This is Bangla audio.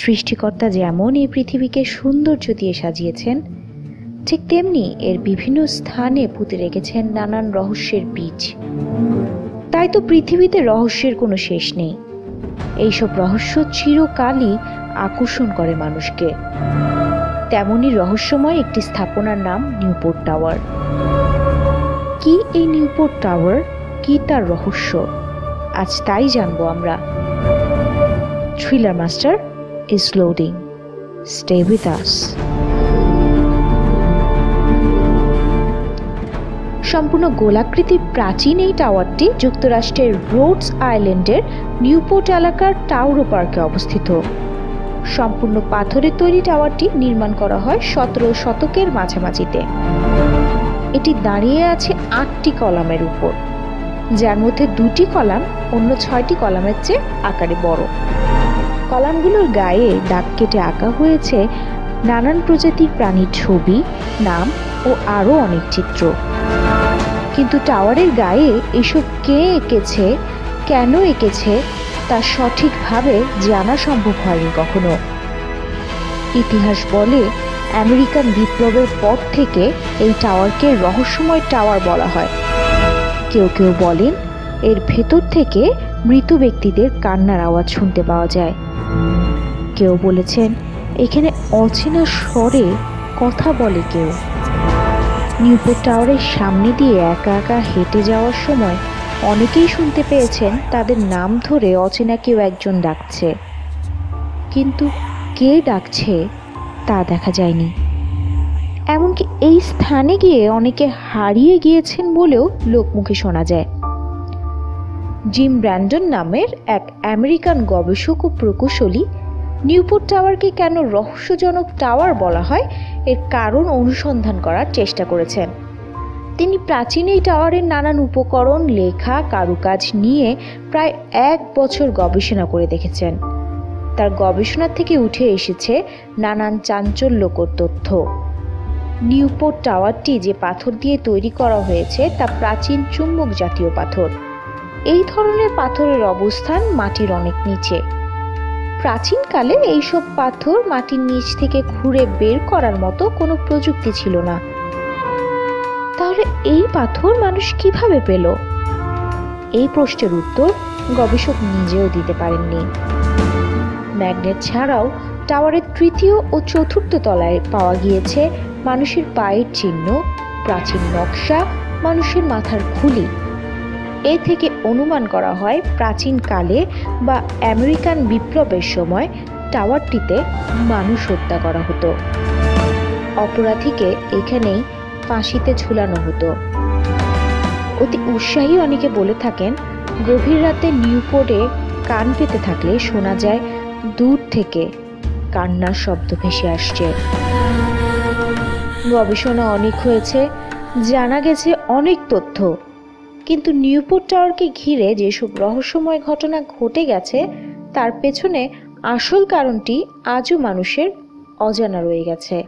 সৃষ্টিকর্তা যেমন এই পৃথিবীকে সৌন্দর্য দিয়ে সাজিয়েছেন, ঠিক তেমনি এর বিভিন্ন স্থানে পুঁতে রেখেছেন নানান রহস্যের বীজ। তাই তো পৃথিবীতে রহস্যের কোনো শেষ নেই। এইসব রহস্য চিরকালই আকর্ষণ করে মানুষকে। তেমনই রহস্যময় একটি স্থাপনার নাম নিউপোর্ট টাওয়ার। কি এই নিউপোর্ট টাওয়ার? কি তার রহস্য? আজ তাই জানব আমরা। Thriller master is loading stay with us সম্পূর্ণ গোলাকৃতির প্রাচীন এই টাওয়ারটি যুক্তরাষ্ট্রের রোডস আইল্যান্ডের নিউপোর্ট এলাকার টাউরো পার্কে অবস্থিত। সম্পূর্ণ পাথরের তৈরি টাওয়ারটি নির্মাণ করা হয় সতেরো শতকের মাঝামাঝিতে। এটি দাঁড়িয়ে আছে আটটি কলামের উপর, যার মধ্যে দুটি কলাম অন্য ছয়টি কলামের চেয়ে আকারে বড়। কলামগুলোর গায়ে দাগ কেটে আঁকা হয়েছে নানান প্রজাতির প্রাণীর ছবি, নাম ও আরও অনেক চিত্র। কিন্তু টাওয়ারের গায়ে এসব কে এঁকেছে, কেন এঁকেছে, তা সঠিকভাবে জানা সম্ভব হয়নি কখনো। ইতিহাস বলে আমেরিকান বিপ্লবের পর থেকে এই টাওয়ারকে রহস্যময় টাওয়ার বলা হয়। কেউ কেউ বলেন, এর ভেতর থেকে মৃত ব্যক্তিদের কান্নার আওয়াজ শুনতে পাওয়া যায়। কেউ বলেছেন, এখানে অচেনা স্বরে কথা বলে কেউ। নিউপোর্ট টাওয়ারের সামনে দিয়ে একা একা হেঁটে যাওয়ার সময় অনেকেই শুনতে পেয়েছেন তাদের নাম ধরে অচেনা কেউ একজন ডাকছে। কিন্তু কে ডাকছে তা দেখা যায়নি। এমনকি এই স্থানে গিয়ে অনেকে হারিয়ে গিয়েছেন বলেও লোকমুখে শোনা যায়। জিম ব্র্যান্ডন নামের এক আমেরিকান গবেষক ও প্রকৌশলী নিউপোর্ট টাওয়ারকে কেন রহস্যজনক টাওয়ার বলা হয় এর কারণ অনুসন্ধান করার চেষ্টা করেছেন। তিনি প্রাচীন এই টাওয়ারের নানান উপকরণ, লেখা, কারুকাজ নিয়ে প্রায় এক বছর গবেষণা করে দেখেছেন। তার গবেষণা থেকে উঠে এসেছে নানান চাঞ্চল্যকর তথ্য। নিউপোর্ট টাওয়ারটি যে পাথর দিয়ে তৈরি করা হয়েছে তা প্রাচীন চুম্বক জাতীয় পাথর। এই ধরনের পাথরের অবস্থান মাটির অনেক নিচে। প্রাচীনকালে এইসব পাথর মাটির নিচ থেকে খুঁড়ে বের করার মতো কোনো প্রযুক্তি ছিল না। তাহলে এই পাথর মানুষ কীভাবে পেল? এই প্রশ্নের উত্তর গবেষক নিজেও দিতে পারেননি। ম্যাগনেট ছাড়াও টাওয়ারের তৃতীয় ও চতুর্থ তলায় পাওয়া গিয়েছে মানুষের পায়ের চিহ্ন, প্রাচীন নকশা, মানুষের মাথার খুলি। এ থেকে অনুমান করা হয় প্রাচীনকালে বা আমেরিকান বিপ্লবের সময় টাওয়ারটিতে মানুষ হত্যা করা হতো। অপরাধীকে এখানেই ফাঁসিতে ঝুলানো হতো। অতি উৎসাহী অনেকে বলে থাকেন, গভীর রাতে নিউপোর্টে কান পেতে থাকলে শোনা যায়, দূর থেকে কান্নার শব্দ ভেসে আসছে। গবেষণা অনেক হয়েছে। জানা গেছে অনেক তথ্য কিন্তু নিউপোর্ট টাওয়ারকে ঘিরে যেসব রহস্যময় ঘটনা ঘটে গেছে, তার পেছনে আসল কারণটি আজও মানুষের অজানা রয়ে গেছে।